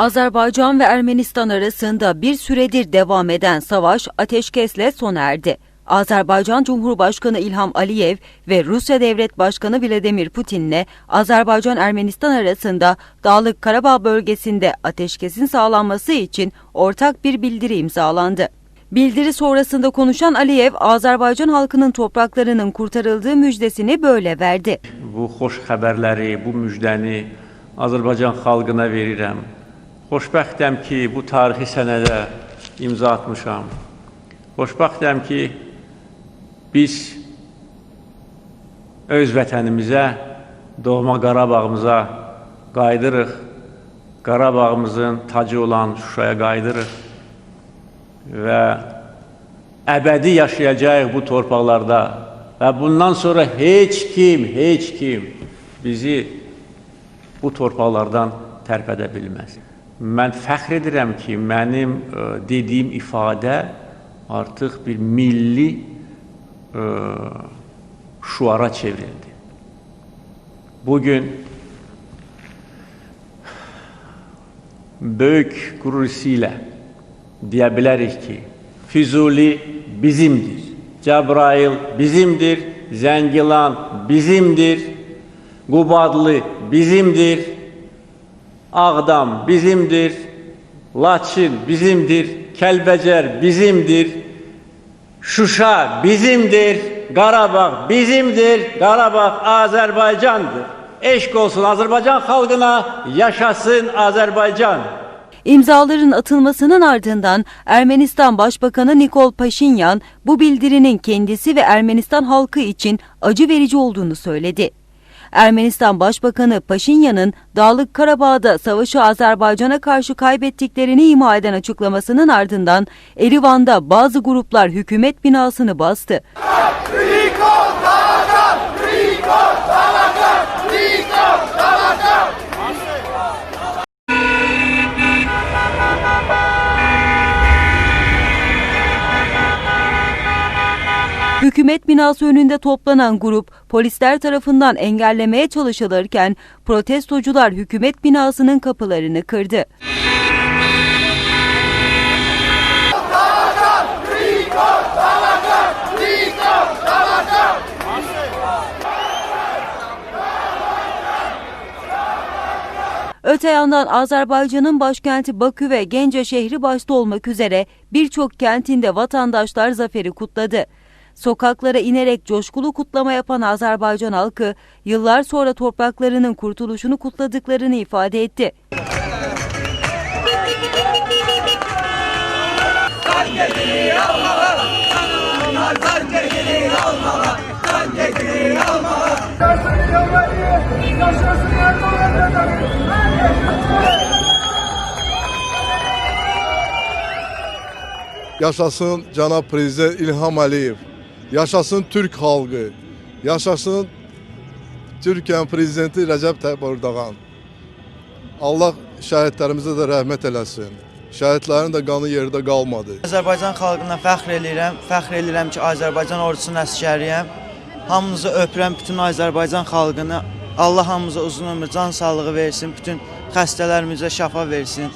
Azerbaycan ve Ermenistan arasında bir süredir devam eden savaş ateşkesle sona erdi. Azerbaycan Cumhurbaşkanı İlham Aliyev ve Rusya Devlet Başkanı Vladimir Putin'le Azerbaycan-Ermenistan arasında Dağlık Karabağ bölgesinde ateşkesin sağlanması için ortak bir bildiri imzalandı. Bildiri sonrasında konuşan Aliyev, Azerbaycan halkının topraklarının kurtarıldığı müjdesini böyle verdi. Bu xoş xəbərləri, bu müjdəni Azərbaycan xalqına verirəm. Xoşbəxtəm ki, bu tarixi sənədə imza atmışam. Xoşbəxtəm ki, biz öz vətənimizə, doğma Qarabağımıza qayıdırıq. Qarabağımızın tacı olan Şuşaya qayıdırıq və əbədi yaşayacağıq bu torpaqlarda və bundan sonra heç kim, heç kim bizi bu torpaqlardan tərpədə bilməz. Mən fəxr edirəm ki, mənim ə, dediyim ifadə artıq bir milli ə, şuara çevrildi. Bugün böyük qürur hissi ilə deyə bilərik ki, Füzuli bizimdir. Cəbrayıl bizimdir. Zəngilan bizimdir. Qubadlı bizimdir. Ağdam bizimdir. Laçın bizimdir. Kəlbəcər bizimdir. Şuşa bizimdir. Qarabağ bizimdir. Qarabağ Azərbaycandır. Eşq olsun Azərbaycan xalqına, yaşasın Azərbaycan. İmzaların atılmasının ardından Ermenistan Başbakanı Nikol Paşinyan bu bildirinin kendisi ve Ermenistan halkı için acı verici olduğunu söyledi. Ermenistan Başbakanı Paşinyan'ın Dağlık Karabağ'da savaşı Azerbaycan'a karşı kaybettiklerini ima eden açıklamasının ardından Erivan'da bazı gruplar hükümet binasını bastı. Hükümet binası önünde toplanan grup polisler tarafından engellemeye çalışılırken protestocular hükümet binasının kapılarını kırdı. Öte yandan Azerbaycan'ın başkenti Bakü ve Gence şehri başta olmak üzere birçok kentinde vatandaşlar zaferi kutladı. Sokaklara inerek coşkulu kutlama yapan Azerbaycan halkı yıllar sonra topraklarının kurtuluşunu kutladıklarını ifade etti. Yaşasın cənab prezident İlham Əliyev. Yaşasın Türk xalqı. Yaşasın Türkiyənin prezidenti Rəcəb Tayyip Erdoğan. Allah şəhidlərimizə də rəhmət eləsin. Şəhidlərin də qanı yerdə qalmadı. Azərbaycan xalqına fəxr eləyirəm. Fəxr eləyirəm ki, Azərbaycan ordusunun əsgəriyəm. Hamınızı öpürəm, bütün Azərbaycan xalqını. Allah hamımıza uzun ömür, can sağlığı versin, bütün xəstələrimizə şəfa versin.